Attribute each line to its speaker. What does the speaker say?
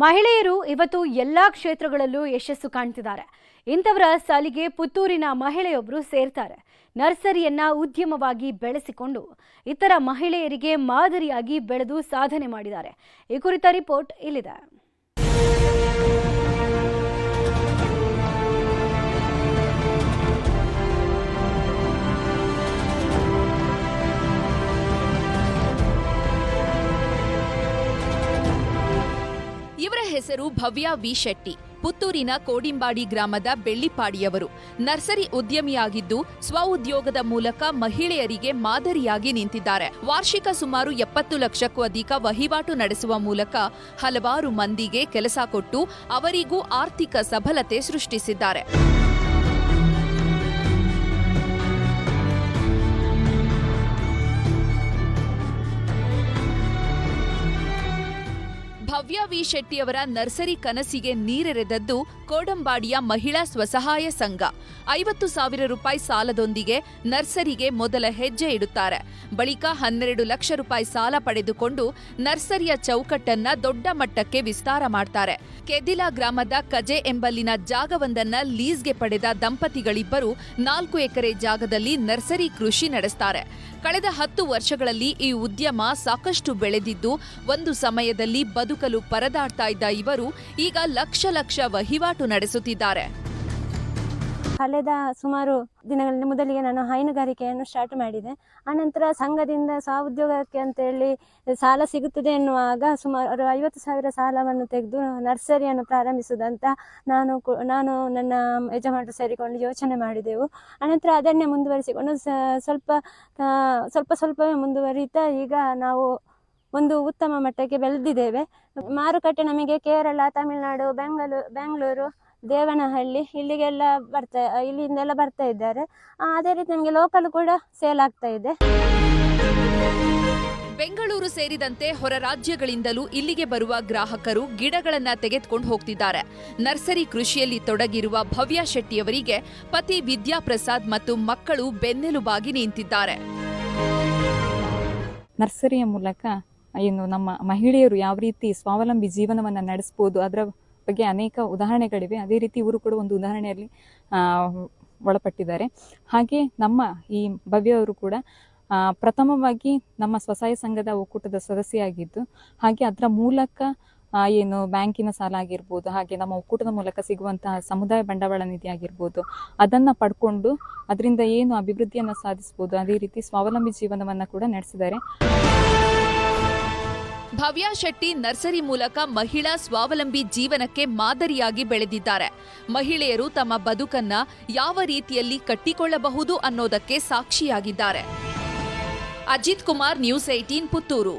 Speaker 1: ಮಹಿಳೆಯರು ಇವತ್ತು ಎಲ್ಲಾ ಕ್ಷೇತ್ರಗಳಲ್ಲೂ ಯಶಸ್ಸು ಕಾಣ್ತಿದ್ದಾರೆ. ಇಂಥವರ ಸಾಲಿಗೆ ಪುತ್ತೂರಿನ ಮಹಿಳೆಯೊಬ್ಬರು ಸೇರ್ತಾರೆ. ನರ್ಸರಿಯನ್ನ ಉದ್ಯಮವಾಗಿ ಬೆಳೆಸಿಕೊಂಡು ಇತರ ಮಹಿಳೆಯರಿಗೆ ಮಾದರಿಯಾಗಿ ಬೆಳೆದು ಸಾಧನೆ ಮಾಡಿದ್ದಾರೆ. ಈ ಕುರಿತ ರಿಪೋರ್ಟ್ ಇಲ್ಲಿದೆ.
Speaker 2: ಹೆಸರು ಭವ್ಯ ವಿ ಶೆಟ್ಟಿ ಪುತ್ತೂರಿನ ಕೋಡಿಂಬಾಡಿ ಗ್ರಾಮದ ಬೆಳ್ಳಿಪಾಡಿಯವರು. ನರ್ಸರಿ ಉದ್ಯಮಿಯಾಗಿದ್ದು ಸ್ವಉದ್ಯೋಗದ ಮೂಲಕ ಮಹಿಳೆಯರಿಗೆ ಮಾದರಿಯಾಗಿ ನಿಂತಿದ್ದಾರೆ. ವಾರ್ಷಿಕ ಸುಮಾರು ಎಪ್ಪತ್ತು ಲಕ್ಷಕ್ಕೂ ಅಧಿಕ ವಹಿವಾಟು ನಡೆಸುವ ಮೂಲಕ ಹಲವಾರು ಮಂದಿಗೆ ಕೆಲಸ ಕೊಟ್ಟು ಅವರಿಗೂ ಆರ್ಥಿಕ ಸಬಲತೆ ಸೃಷ್ಟಿಸಿದ್ದಾರೆ. ಭವ್ಯ ವಿ ಶೆಟ್ಟಿಯವರ ನರ್ಸರಿ ಕನಸಿಗೆ ನೀರೆರೆದದ್ದು ಕೋಡಂಬಾಡಿಯ ಮಹಿಳಾ ಸ್ವಸಹಾಯ ಸಂಘ. ಐವತ್ತು ಸಾವಿರ ರೂಪಾಯಿ ಸಾಲದೊಂದಿಗೆ ನರ್ಸರಿಗೆ ಮೊದಲ ಹೆಜ್ಜೆ ಇಡುತ್ತಾರೆ. ಬಳಿಕ ಹನ್ನೆರಡು ಲಕ್ಷ ರೂಪಾಯಿ ಸಾಲ ಪಡೆದುಕೊಂಡು ನರ್ಸರಿಯ ಚೌಕಟ್ಟನ್ನ ದೊಡ್ಡ ಮಟ್ಟಕ್ಕೆ ವಿಸ್ತಾರ ಮಾಡ್ತಾರೆ. ಕೆದಿಲಾ ಗ್ರಾಮದ ಕಜೆ ಎಂಬಲ್ಲಿನ ಜಾಗವೊಂದನ್ನ ಲೀಸ್ಗೆ ಪಡೆದ ದಂಪತಿಗಳಿಬ್ಬರು ನಾಲ್ಕು ಎಕರೆ ಜಾಗದಲ್ಲಿ ನರ್ಸರಿ ಕೃಷಿ ನಡೆಸ್ತಾರೆ. ಕಳೆದ ಹತ್ತು ವರ್ಷಗಳಲ್ಲಿ ಈ ಉದ್ಯಮ ಸಾಕಷ್ಟು ಬೆಳೆದಿದ್ದು, ಒಂದು ಸಮಯದಲ್ಲಿ ಬದುಕಲು ಪರದಾಡ್ತಾ ಇದ್ದ ಇವರು ಈಗ ಲಕ್ಷ ಲಕ್ಷ ವಹಿವಾಟು ನಡೆಸುತ್ತಿದ್ದಾರೆ.
Speaker 3: ಕಳೆದ ಸುಮಾರು ದಿನಗಳಲ್ಲಿ ಮೊದಲಿಗೆ ನಾನು ಹೈನುಗಾರಿಕೆಯನ್ನು ಸ್ಟಾರ್ಟ್ ಮಾಡಿದೆ. ಆನಂತರ ಸಂಘದಿಂದ ಸ್ವಉದ್ಯೋಗಕ್ಕೆ ಅಂತೇಳಿ ಸಾಲ ಸಿಗುತ್ತದೆ ಎನ್ನುವಾಗ ಸುಮಾರು ಐವತ್ತು ಸಾವಿರ ಸಾಲವನ್ನು ತೆಗೆದು ನರ್ಸರಿಯನ್ನು ಪ್ರಾರಂಭಿಸುವುದಂತ ನಾನು ನಾನು ನನ್ನ ಯಜಮಾನರು ಸೇರಿಕೊಂಡು ಯೋಚನೆ ಮಾಡಿದೆವು. ಆನಂತರ ಅದನ್ನೇ ಮುಂದುವರಿಸಿಕೊಂಡು ಸ್ವಲ್ಪ ಸ್ವಲ್ಪ ಸ್ವಲ್ಪವೇ ಮುಂದುವರಿತಾ ಈಗ ನಾವು ಒಂದು ಉತ್ತಮ ಮಟ್ಟಕ್ಕೆ ಬೆಳೆದಿದ್ದೇವೆ. ಮಾರುಕಟ್ಟೆ ನಮಗೆ ಕೇರಳ ತಮಿಳುನಾಡು ಬೆಂಗಳೂರು ಬೆಂಗಳೂರು ದೇವನಹಳ್ಳಿ ಇಲ್ಲಿಗೆಲ್ಲ ಬರ್ತಾ ಇಲ್ಲಿಂದೆಲ್ಲ ಬರ್ತಾ ಇದ್ದಾರೆ. ಅದೇ ರೀತಿ ನಮಗೆ ಲೋಕಲ್ ಕೂಡ ಸೇಲ್ ಆಗ್ತಾ ಇದೆ.
Speaker 2: ಬೆಂಗಳೂರು ಸೇರಿದಂತೆ ಹೊರ ರಾಜ್ಯಗಳಿಂದಲೂ ಇಲ್ಲಿಗೆ ಬರುವ ಗ್ರಾಹಕರು ಗಿಡಗಳನ್ನು ತೆಗೆದುಕೊಂಡು ಹೋಗ್ತಿದ್ದಾರೆ. ನರ್ಸರಿ ಕೃಷಿಯಲ್ಲಿ ತೊಡಗಿರುವ ಭವ್ಯ ಶೆಟ್ಟಿಯವರಿಗೆ ಪತಿ ವಿದ್ಯಾಪ್ರಸಾದ್ ಮತ್ತು ಮಕ್ಕಳು ಬೆನ್ನೆಲುಬಾಗಿ ನಿಂತಿದ್ದಾರೆ.
Speaker 4: ನರ್ಸರಿಯ ಮೂಲಕ ಏನು ನಮ್ಮ ಮಹಿಳೆಯರು ಯಾವ ರೀತಿ ಸ್ವಾವಲಂಬಿ ಜೀವನವನ್ನು ನಡೆಸ್ಬೋದು, ಅದರ ಬಗ್ಗೆ ಅನೇಕ ಉದಾಹರಣೆಗಳಿವೆ. ಅದೇ ರೀತಿ ಇವರು ಕೂಡ ಒಂದು ಉದಾಹರಣೆಯಲ್ಲಿ ಒಳಪಟ್ಟಿದ್ದಾರೆ. ಹಾಗೆ ನಮ್ಮ ಈ ಭವ್ಯ ಅವರು ಕೂಡ ಪ್ರಥಮವಾಗಿ ನಮ್ಮ ಸ್ವಸಹಾಯ ಸಂಘದ ಒಕ್ಕೂಟದ ಸದಸ್ಯೆಯಾಗಿದ್ದು, ಹಾಗೆ ಅದರ ಮೂಲಕ ಏನು ಬ್ಯಾಂಕಿನ ಸಾಲ ಆಗಿರ್ಬೋದು, ಹಾಗೆ ನಮ್ಮ ಒಕ್ಕೂಟದ ಮೂಲಕ ಸಿಗುವಂತಹ ಸಮುದಾಯ ಬಂಡವಾಳ ನಿಧಿ ಆಗಿರ್ಬೋದು, ಅದನ್ನ ಪಡ್ಕೊಂಡು ಅದರಿಂದ ಏನು ಅಭಿವೃದ್ಧಿಯನ್ನು ಸಾಧಿಸ್ಬೋದು, ಅದೇ ರೀತಿ ಸ್ವಾವಲಂಬಿ ಜೀವನವನ್ನ ಕೂಡ ನಡೆಸಿದ್ದಾರೆ.
Speaker 2: ಭವ್ಯ ಶೆಟ್ಟಿ ನರ್ಸರಿ ಮೂಲಕ ಮಹಿಳಾ ಸ್ವಾವಲಂಬಿ ಜೀವನಕ್ಕೆ ಮಾದರಿಯಾಗಿ ಬೆಳೆದಿದ್ದಾರೆ. ಮಹಿಳೆಯರು ತಮ್ಮ ಬದುಕನ್ನ ಯಾವ ರೀತಿಯಲ್ಲಿ ಕಟ್ಟಿಕೊಳ್ಳಬಹುದು ಅನ್ನೋದಕ್ಕೆ ಸಾಕ್ಷಿಯಾಗಿದ್ದಾರೆ. Ajith Kumar news eighteen Puttur.